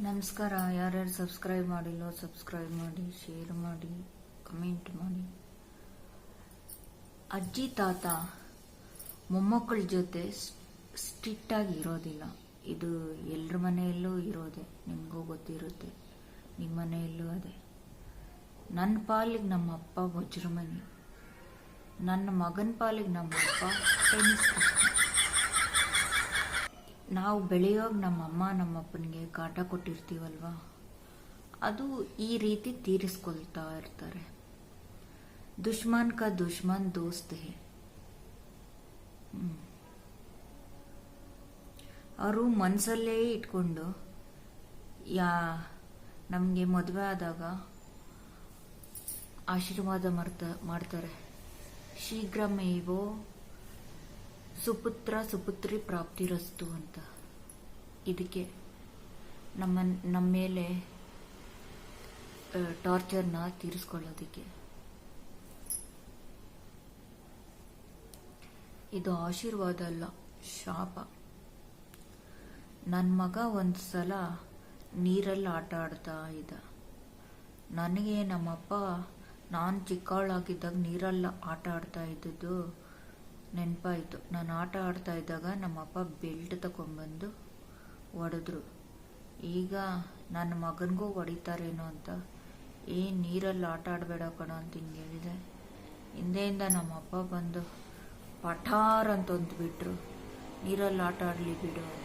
ನಮಸ್ಕಾರ. ಯಾರ್ಯಾರು ಸಬ್ಸ್ಕ್ರೈಬ್ ಮಾಡಿಲ್ಲೋ, ಸಬ್ಸ್ಕ್ರೈಬ್ ಮಾಡಿ, ಶೇರ್ ಮಾಡಿ, ಕಮೆಂಟ್ ಮಾಡಿ. ಅಜ್ಜಿ, ತಾತ, ಮೊಮ್ಮಕ್ಕಳ ಜೊತೆ ಸ್ಟ್ರಿಕ್ಟ್ ಆಗಿ ಇರೋದಿಲ್ಲ. ಇದು ಎಲ್ಲರ ಮನೆಯಲ್ಲೂ ಇರೋದೆ, ನಿಮಗೂ ಗೊತ್ತಿರುತ್ತೆ. ನಿಮ್ಮ ಮನೆಯಲ್ಲೂ ಅದೇ. ನನ್ನ ಪಾಲಿಗೆ ನಮ್ಮ ಅಪ್ಪ ವಜ್ರಮನಿ ನನ್ನ ಮಗನ ಪಾಲಿಗೆ ನಮ್ಮ ಅಪ್ಪ ಟೆನಿಸ್ ನಾವು ಬೆಳೆಯೋವಾಗ ನಮ್ಮ ನಮ್ಮಪ್ಪನಿಗೆ ಕಾಟ ಕೊಟ್ಟಿರ್ತೀವಲ್ವಾ? ಅದು ಈ ರೀತಿ ತೀರಿಸ್ಕೊಳ್ತಾ ಇರ್ತಾರೆ. ದುಶ್ಮನ್ ಕ ದುಶ್ಮನ್ ದೋಸ್ತ್ ಅವರು ಮನಸ್ಸಲ್ಲೇ ಇಟ್ಕೊಂಡು, ಯಾ, ನಮಗೆ ಮದುವೆ ಆದಾಗ ಆಶೀರ್ವಾದ ಮಾಡ್ತಾ, ಮಾಡ್ತಾರೆ. ಶೀಘ್ರಮೇವೋ ಸುಪುತ್ರ ಸುಪುತ್ರಿ ಪ್ರಾಪ್ತಿರಸ್ತು ಅಂತ. ಇದಕ್ಕೆ ನಮ್ಮ ನಮ್ಮ ಮೇಲೆ ಟಾರ್ಚರ್ನ ತೀರಿಸ್ಕೊಳ್ಳೋದಕ್ಕೆ. ಇದು ಆಶೀರ್ವಾದ ಅಲ್ಲ, ಶಾಪ. ನನ್ನ ಮಗ ಒಂದು ಸಲ ನೀರಲ್ಲಿ ಆಟ ಆಡ್ತಾ ಇದ್ದ. ನನಗೆ ನಮ್ಮಪ್ಪ, ನಾನು ಚಿಕ್ಕವಳಾಗಿದ್ದಾಗ ನೀರಲ್ಲಿ ಆಟ ಆಡ್ತಾ ಇದ್ದದ್ದು ನೆನಪಾಯಿತು. ನಾನು ಆಟ ಆಡ್ತಾ ಇದ್ದಾಗ ನಮ್ಮಪ್ಪ ಬೆಲ್ಟ್ ತಗೊಂಡ್ಬಂದು ಹೊಡೆದ್ರು ಈಗ ನನ್ನ ಮಗನಿಗೂ ಹೊಡಿತಾರೇನೋ ಅಂತ. ಏ, ನೀರಲ್ಲಿ ಆಟ ಆಡಬೇಡ ಕಣ ಅಂತ ಹಿಂಗೆ ಹೇಳಿದೆ. ಹಿಂದೆಯಿಂದ ನಮ್ಮಪ್ಪ ಬಂದು ಪಠಾರ್ ಅಂತ ಒಂದು ಬಿಟ್ರು. ನೀರಲ್ಲಿ ಆಟ ಆಡಲಿ ಬಿಡು.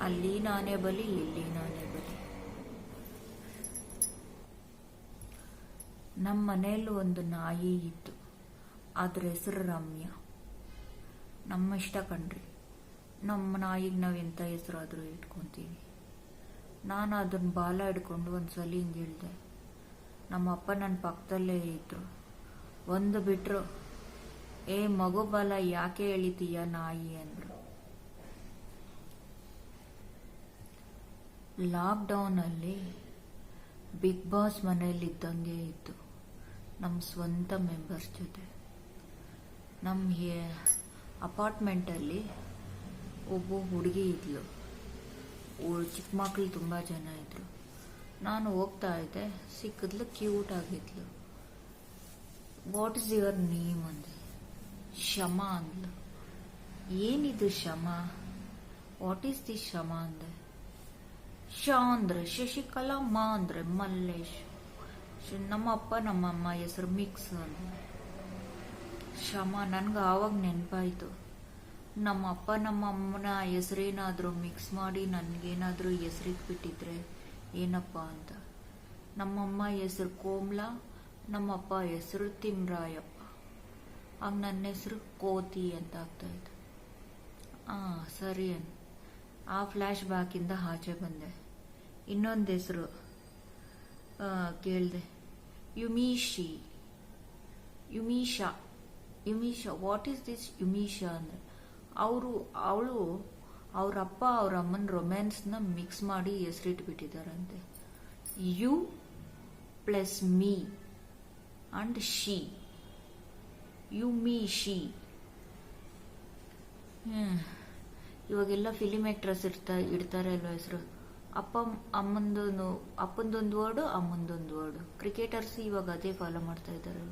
ಅಲ್ಲಿ ನಾನೇ ಬಲಿ, ಇಲ್ಲಿ ನಾನೇ ಬಲಿ. ನಮ್ಮ ಮನೆಯಲ್ಲೂ ಒಂದು ನಾಯಿ ಇತ್ತು. ಅದ್ರ ಹೆಸರು ರಮ್ಯ. ನಮ್ಮ ಇಷ್ಟ ಕಣ್ರಿ. ನಮ್ಮ ನಾಯಿಗೆ ನಾವು ಎಂಥ ಹೆಸರಾದರೂ ಇಟ್ಕೊತೀವಿ. ನಾನು ಅದನ್ನ ಬಾಲ ಹಿಡ್ಕೊಂಡು ಒಂದು ಸಲ ಹಿಂಗೆ ಹೇಳಿದೆ, ನಮ್ಮ ಅಪ್ಪ ನನ್ನ ಪಕ್ಕದಲ್ಲೇ ಇದ್ದರು ಒಂದು ಬಿಟ್ಟರು ಏ ಮಗು ಬಾಲ, ಯಾಕೆ ಎಳಿತೀಯ ನಾಯಿ? ಅಂದರು. ಲಾಕ್ಡೌನಲ್ಲಿ ಬಿಗ್ ಬಾಸ್ ಮನೆಯಲ್ಲಿ ಇದ್ದಂಗೆ ಇತ್ತು ನಮ್ಮ ಸ್ವಂತ ಮೆಂಬರ್ಸ್ ಜೊತೆ. ನಮ್ಮ ಅಪಾರ್ಟ್ಮೆಂಟಲ್ಲಿ ಒಬ್ಬ ಹುಡುಗಿ ಇದ್ಲು. ಚಿಕ್ಕ ಮಕ್ಕಳು ತುಂಬ ಜನ ಇದ್ರು. ನಾನು ಹೋಗ್ತಾ ಇದ್ದೆ, ಸಿಕ್ಕಿದ್ಲು ಕ್ಯೂಟ್ ಆಗಿದ್ಲು. ವಾಟ್ ಇಸ್ ಯುವರ್ ನೇಮ್ ಅಂದೆ ಶಮ ಅಂದ್ಲು. ಏನಿದು ಶಮ? ವಾಟ್ ಈಸ್ ದಿ ಶಮ ಅಂದೆ? ಶ ಅಂದ್ರೆ ಶಶಿಕಲಾ ಮಾ ಅಂದ್ರೆ ಮಲ್ಲೇಶ್ ನಮ್ಮಪ್ಪ, ನಮ್ಮಮ್ಮ ಹೆಸರು ಮಿಕ್ಸ್ ಅಂದ್ರೆ ಶಮ, ನನ್ಗೆ ಆವಾಗ ನೆನಪಾಯ್ತು. ನಮ್ಮ ಅಪ್ಪ ನಮ್ಮ ಅಮ್ಮನ ಹೆಸರೇನಾದರೂ ಮಿಕ್ಸ್ ಮಾಡಿ ನನಗೇನಾದರೂ ಹೆಸರಿಗೆ ಬಿಟ್ಟಿದ್ರೆ ಏನಪ್ಪ ಅಂತ. ನಮ್ಮಮ್ಮ ಹೆಸರು ಕೋಮ್ಲಾ, ನಮ್ಮಪ್ಪ ಹೆಸರು ತಿಮ್ರಾಯಪ್ಪ. ಆಗ ನನ್ನ ಹೆಸರು ಕೋತಿ ಅಂತ ಆಗ್ತಾಯಿತ್ತು ಹಾಂ ಸರಿ ಅನ್. ಆ ಫ್ಲ್ಯಾಶ್ ಬ್ಯಾಕಿಂದ ಆಚೆ ಬಂದೆ. ಇನ್ನೊಂದು ಹೆಸರು ಕೇಳಿದೆ. Yumishi. Yumisha. Yumisha what is this Yumisha ಅಂದರೆ? ಅವರು, ಅವಳು ಅವರ ಅಪ್ಪ, ಅವ್ರ ಅಮ್ಮನ ರೊಮ್ಯಾನ್ಸ್ನ ಮಿಕ್ಸ್ ಮಾಡಿ ಹೆಸರಿಟ್ಬಿಟ್ಟಿದ್ದಾರಂತೆ you plus me and she you me she ಇವಾಗೆಲ್ಲ ಫಿಲಿಮ್ ಆ್ಯಕ್ಟ್ರಸ್ ಇರ್ತಾ, ಇಡ್ತಾರೆ ಅಲ್ವ ಹೆಸರು. ಅಪ್ಪ, ಅಮ್ಮಂದೊಂದು, ಅಪ್ಪಂದೊಂದು ವರ್ಡು ಅಮ್ಮಂದೊಂದು ವರ್ಡು ಕ್ರಿಕೆಟರ್ಸ್ ಇವಾಗ ಅದೇ ಫಾಲೋ ಮಾಡ್ತಾ ಇದ್ದಾರೆ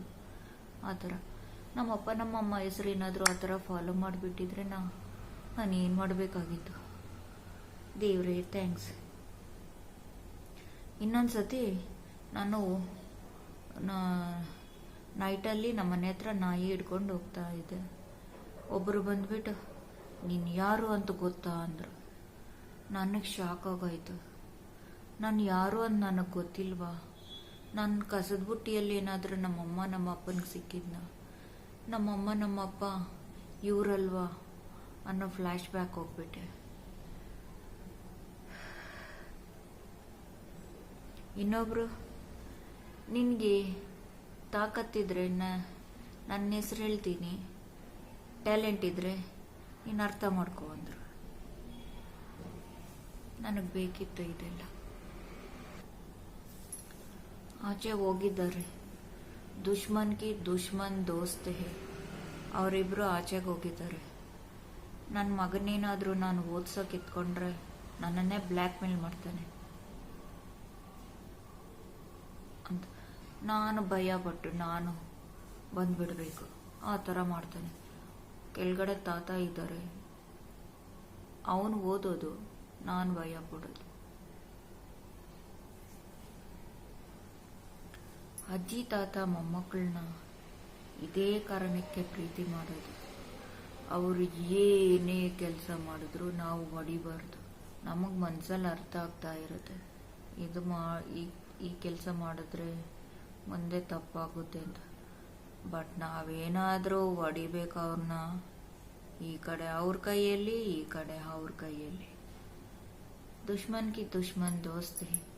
ಆ ಥರ. ನಮ್ಮಪ್ಪ, ನಮ್ಮಮ್ಮ ಹೆಸರು ಏನಾದರೂ ಆ ಥರ ಫಾಲೋ ಮಾಡಿಬಿಟ್ಟಿದ್ರೆ ನಾ, ನಾನು ಏನು ಮಾಡಬೇಕಾಗಿತ್ತು? ದೇವ್ರೇ ಥ್ಯಾಂಕ್ಸ್ ಇನ್ನೊಂದು ಸತಿ ನಾನು ನೈಟಲ್ಲಿ ನಮ್ಮ ಮನೆ ಹತ್ರ ನಾಯಿ ಹಿಡ್ಕೊಂಡು ಹೋಗ್ತಾ ಇದ್ದೆ. ಒಬ್ಬರು ಬಂದ್ಬಿಟ್ಟು, ನೀನು ಯಾರು ಅಂತ ಗೊತ್ತಾ ಅಂದರು. ನನಗೆ ಶಾಕ್ ಆಗೋಯ್ತು. ನಾನು ಯಾರು ಅಂತ ನನಗೆ ಗೊತ್ತಿಲ್ವಾ? ನನ್ನ ಕಸದ ಬುಟ್ಟಿಯಲ್ಲಿ ಏನಾದರೂ ನಮ್ಮಮ್ಮ ನಮ್ಮ ಅಪ್ಪನಿಗೆ ಸಿಕ್ಕಿದ್ನ? ನಮ್ಮಮ್ಮ, ನಮ್ಮಪ್ಪ, ಇವರಲ್ವಾ ಅನ್ನೋ ಫ್ಲ್ಯಾಶ್ ಬ್ಯಾಕ್ ಹೋಗ್ಬಿಟ್ಟೆ. ಇನ್ನೊಬ್ರು, ನಿನಗೆ ತಾಕತ್ತಿದ್ರೆ ನನ್ನ ಹೆಸರು ಹೇಳ್ತೀನಿ. ಟ್ಯಾಲೆಂಟ್ ಇದ್ರೆ ನೀನು ಅರ್ಥ ಮಾಡ್ಕೊ ಅಂದರು. ನನಗೆ ಬೇಕಿತ್ತು ಇದೆಲ್ಲ. ಆಚೆ ಹೋಗಿದ್ದಾರೆ. ದುಶ್ಮನ್ ಕಿ ದುಶ್ಮನ್ ದೋಸ್ತ್ ಹೇ. ಅವರಿಬ್ಬರು ಆಚೆಗೆ ಹೋಗಿದ್ದಾರೆ. ನನ್ನ ಮಗನೇನಾದರೂ ನಾನು ಓದ್ಸೋಕೆ ಇತ್ಕೊಂಡ್ರೆ ನನ್ನನ್ನೇ ಬ್ಲ್ಯಾಕ್ ಮೇಲ್ ಮಾಡ್ತಾನೆ. ಅಂತ. ನಾನು ಭಯ ಪಟ್ಟು ನಾನು ಬಂದ್ಬಿಡ್ಬೇಕು. ಆ ಥರ ಮಾಡ್ತಾನೆ. ಕೆಳಗಡೆ ತಾತ ಇದ್ದಾರೆ. ಅವನು ಓದೋದು ನಾನು ಭಯ ಪಡೋದು. ಅಜ್ಜಿ ತಾತ ಮೊಮ್ಮಕ್ಕಳನ್ನ ಇದೇ ಕಾರಣಕ್ಕೆ ಪ್ರೀತಿ ಮಾಡೋದು. ಅವರು ಏನೇ ಕೆಲಸ ಮಾಡಿದ್ರು ನಾವು ಹೊಡಿಬಾರ್ದು. ನಮಗೆ ಮನಸ್ಸಲ್ಲಿ ಅರ್ಥ ಆಗ್ತಾ ಇರುತ್ತೆ. ಇದು ಮಾ ಈ ಕೆಲಸ ಮಾಡಿದ್ರೆ ಮುಂದೆ ತಪ್ಪಾಗುತ್ತೆ ಅಂತ. ಬಟ್ ನಾವೇನಾದರೂ ಹೊಡಿಬೇಕು ಅವ್ರನ್ನ, ಈ ಕಡೆ ಅವ್ರ ಕೈಯಲ್ಲಿ, ಈ ಕಡೆ ಅವ್ರ ಕೈಯಲ್ಲಿ. ದುಶ್ಮನ್ ಕಿ ದುಶ್ಮನ್ ದೋಸ್ತಿ.